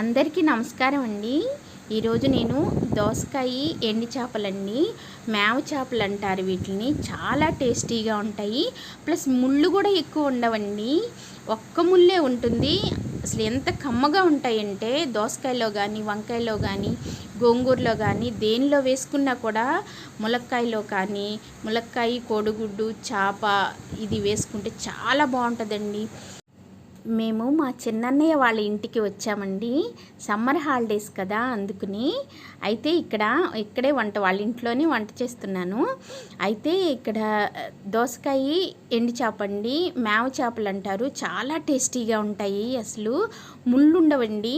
అందరికీ నమస్కారం అండి. ఈరోజు నేను దోసకాయ ఎండి చేపలండి మేవ చేపలు అంటారు వీటిని. చాలా టేస్టీగా ఉంటాయి. ప్లస్ ముళ్ళు కూడా ఎక్కువ ఉండవండి. ఒక్క ముళ్ళే ఉంటుంది. అసలు ఎంత కమ్మగా ఉంటాయంటే దోసకాయలో కానీ వంకాయలో కానీ గోంగూరలో కానీ దేనిలో వేసుకున్నా కూడా ములక్కాయలో కానీ ములక్కాయ కోడిగుడ్డు చేప ఇది వేసుకుంటే చాలా బాగుంటుందండి. మేము మా చిన్నన్నయ్య వాళ్ళ ఇంటికి వచ్చామండి. సమ్మర్ హాలిడేస్ కదా అందుకుని. అయితే ఇక్కడ ఇక్కడే వంట వాళ్ళ ఇంట్లోనే వంట చేస్తున్నాను. అయితే ఇక్కడ దోసకాయ ఎండి చేప అండి. మేవ చేపలు అంటారు. చాలా టేస్టీగా ఉంటాయి అసలు. ముళ్ళు ఉండవండి.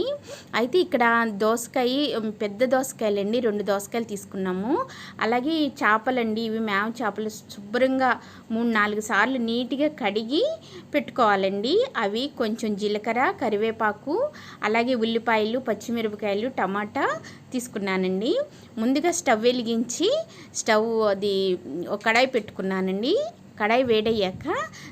అయితే ఇక్కడ దోసకాయ పెద్ద దోసకాయలండి. రెండు దోసకాయలు తీసుకున్నాము. అలాగే చేపలండి ఇవి మేవ చేపలు శుభ్రంగా మూడు నాలుగు సార్లు నీట్గా కడిగి పెట్టుకోవాలండి. అవి కొంచెం జీలకర్ర కరివేపాకు అలాగే ఉల్లిపాయలు పచ్చిమిరపకాయలు టమాటా తీసుకున్నానండి. ముందుగా స్టవ్ వెలిగించి స్టవ్ అది ఒక కడాయి పెట్టుకున్నానండి. కడాయి వేడయ్యాక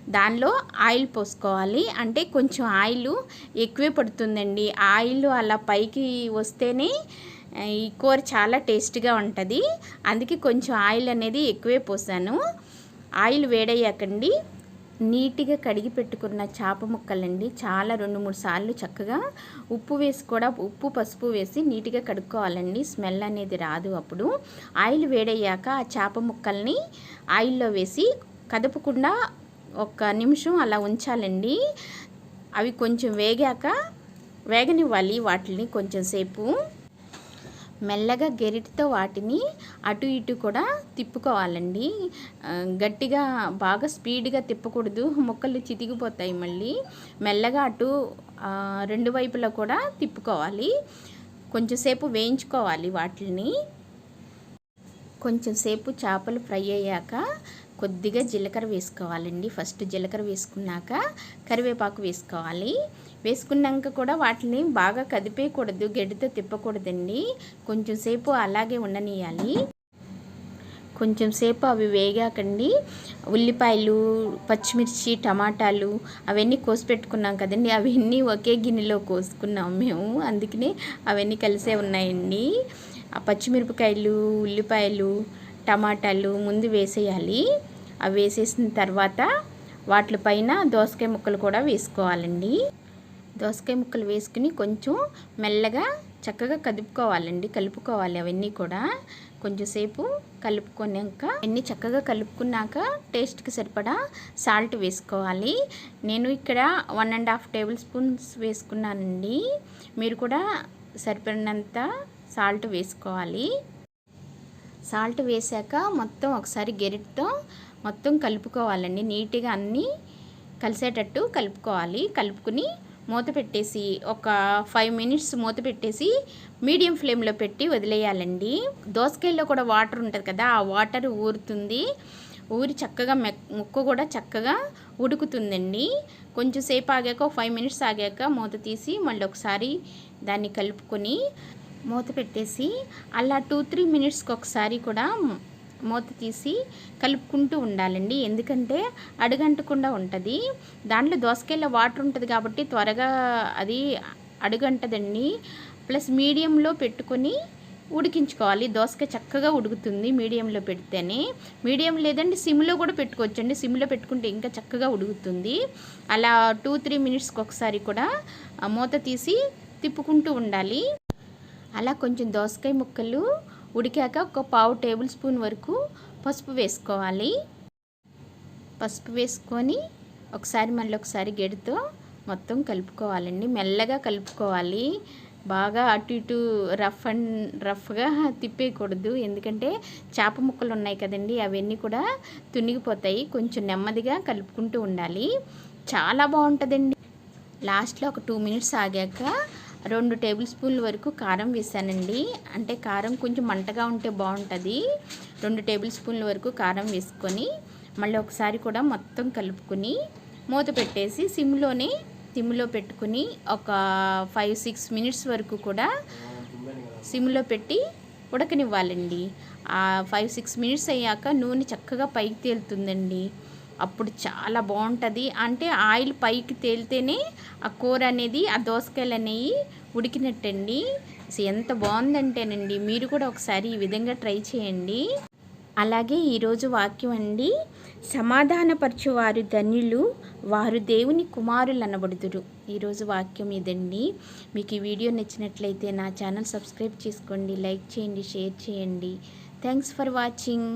దానిలో ఆయిల్ పోసుకోవాలి. అంటే కొంచెం ఆయిల్ ఎక్కువే పడుతుందండి. ఆయిల్ అలా పైకి వస్తేనే ఈ కూర చాలా టేస్ట్గా ఉంటుంది. అందుకే కొంచెం ఆయిల్ అనేది ఎక్కువే పోసాను. ఆయిల్ వేడయ్యాకండి. నీట్గా కడిగి పెట్టుకున్న చేప ముక్కలండి. చాలా రెండు మూడు సార్లు చక్కగా ఉప్పు వేసి కూడా ఉప్పు పసుపు వేసి నీట్గా కడుక్కోవాలండి. స్మెల్ అనేది రాదు అప్పుడు. ఆయిల్ వేడయ్యాక ఆ చేప ముక్కల్ని ఆయిల్లో వేసి కదపకుండా ఒక నిమిషం అలా ఉంచాలండి. అవి కొంచెం వేగాక వేగనివ్వాలి వాటిని కొంచెం సేపు. మెల్లగా గెరిటితో వాటిని అటు ఇటు కూడా తిప్పుకోవాలండి. గట్టిగా బాగా స్పీడ్గా తిప్పకూడదు. ముక్కలు చితికిపోతాయి మళ్ళీ. మెల్లగా అటు రెండు వైపులా కూడా తిప్పుకోవాలి. కొంచెంసేపు వేయించుకోవాలి వాటిని. కొంచెం సేపు చేపలు ఫ్రై అయ్యాక కొద్దిగా జీలకర్ర వేసుకోవాలండి. ఫస్ట్ జీలకర్ర వేసుకున్నాక కరివేపాకు వేసుకోవాలి. వేసుకున్నాక కూడా వాటిని బాగా కదిపేయకూడదు గడ్డితో తిప్పకూడదండి. కొంచెం సేపు అలాగే ఉండనియాలి కొంచెం సేపు అవి వేగాకండి. ఉల్లిపాయలు పచ్చిమిర్చి టమాటాలు అవన్నీ కోసి పెట్టుకున్నాం కదండి. అవన్నీ ఒకే గిన్నెలో కోసుకున్నాం మేము. అందుకనే అవన్నీ కలిసే ఉన్నాయండి. ఆ పచ్చిమిరపకాయలు ఉల్లిపాయలు టమాటాలు ముందు వేసేయాలి. అవి వేసేసిన తర్వాత వాటిపైన దోసకాయ ముక్కలు కూడా వేసుకోవాలండి. దోసకాయ ముక్కలు వేసుకుని కొంచెం మెల్లగా చక్కగా కదుపుకోవాలండి కలుపుకోవాలి అవన్నీ కూడా. కొంచెంసేపు కలుపుకున్నాక అన్నీ చక్కగా కలుపుకున్నాక టేస్ట్కి సరిపడా సాల్ట్ వేసుకోవాలి. నేను ఇక్కడ one and half tablespoons వేసుకున్నానండి. మీరు కూడా సరిపడినంత సాల్ట్ వేసుకోవాలి. సాల్ట్ వేసాక మొత్తం ఒకసారి గెరిటితో మొత్తం కలుపుకోవాలండి. నీట్గా అన్నీ కలిసేటట్టు కలుపుకోవాలి. కలుపుకుని మూత పెట్టేసి ఒక ఫైవ్ మినిట్స్ మూత పెట్టేసి మీడియం ఫ్లేమ్లో పెట్టి వదిలేయాలండి. దోసకాయలో కూడా వాటర్ ఉంటుంది కదా ఆ వాటర్ ఊరుతుంది. ఊరి చక్కగా మె ముక్క కూడా చక్కగా ఉడుకుతుందండి. కొంచెం సేపు ఆగాక ఒక ఫైవ్ మినిట్స్ ఆగాక మూత తీసి మళ్ళీ ఒకసారి దాన్ని కలుపుకొని మూత పెట్టేసి అలా టూ త్రీ మినిట్స్కి ఒకసారి కూడా మూత తీసి కలుపుకుంటూ ఉండాలండి. ఎందుకంటే అడుగంటకుండా ఉంటుంది. దాంట్లో దోసకాయలో వాటర్ ఉంటుంది కాబట్టి త్వరగా అది అడుగంటదండి. ప్లస్ మీడియంలో పెట్టుకొని ఉడికించుకోవాలి. దోసకాయ చక్కగా ఉడుకుతుంది మీడియంలో పెడితేనే. మీడియం లేదండి సిమ్లో కూడా పెట్టుకోవచ్చండి. సిమ్లో పెట్టుకుంటే ఇంకా చక్కగా ఉడుకుతుంది. అలా టూ త్రీ మినిట్స్కి ఒకసారి కూడా మూత తీసి తిప్పుకుంటూ ఉండాలి. అలా కొంచెం దోసకాయ ముక్కలు ఉడికాక ఒక పావు టేబుల్ స్పూన్ వరకు పసుపు వేసుకోవాలి. పసుపు వేసుకొని ఒకసారి మళ్ళీ ఒకసారి గెడితో మొత్తం కలుపుకోవాలండి. మెల్లగా కలుపుకోవాలి. బాగా అటు ఇటు రఫ్ అండ్ రఫ్గా తిప్పేయకూడదు. ఎందుకంటే చేప ముక్కలు ఉన్నాయి కదండి అవన్నీ కూడా తునిగిపోతాయి. కొంచెం నెమ్మదిగా కలుపుకుంటూ ఉండాలి. చాలా బాగుంటుందండి. లాస్ట్లో ఒక టూ మినిట్స్ ఆగాక రెండు టేబుల్ స్పూన్ల వరకు కారం వేసానండి. అంటే కారం కొంచెం మంటగా ఉంటే బాగుంటుంది. రెండు టేబుల్ స్పూన్ల వరకు కారం వేసుకొని మళ్ళీ ఒకసారి కూడా మొత్తం కలుపుకొని మూత పెట్టేసి సిమ్లోనే సిమ్లో పెట్టుకుని ఒక ఫైవ్ సిక్స్ మినిట్స్ వరకు కూడా సిమ్లో పెట్టి ఉడకనివ్వాలండి. ఫైవ్ సిక్స్ మినిట్స్ అయ్యాక నూనె చక్కగా పైకి తేలుతుందండి. అప్పుడు చాలా బాగుంటుంది. అంటే ఆయిల్ పైకి తేలితేనే ఆ కూర అనేది ఆ దోసకాయలు అనేవి ఉడికినట్టండి. ఎంత బాగుందంటేనండి మీరు కూడా ఒకసారి ఈ విధంగా ట్రై చేయండి. అలాగే ఈరోజు వాక్యం అండి సమాధానపరచువారు ధన్యులు వారు దేవుని కుమారులు అనబడుదురు. ఈరోజు వాక్యం ఇదండి. మీకు ఈ వీడియో నచ్చినట్లయితే నా ఛానల్ సబ్స్క్రైబ్ చేసుకోండి లైక్ చేయండి షేర్ చేయండి. Thanks for watching.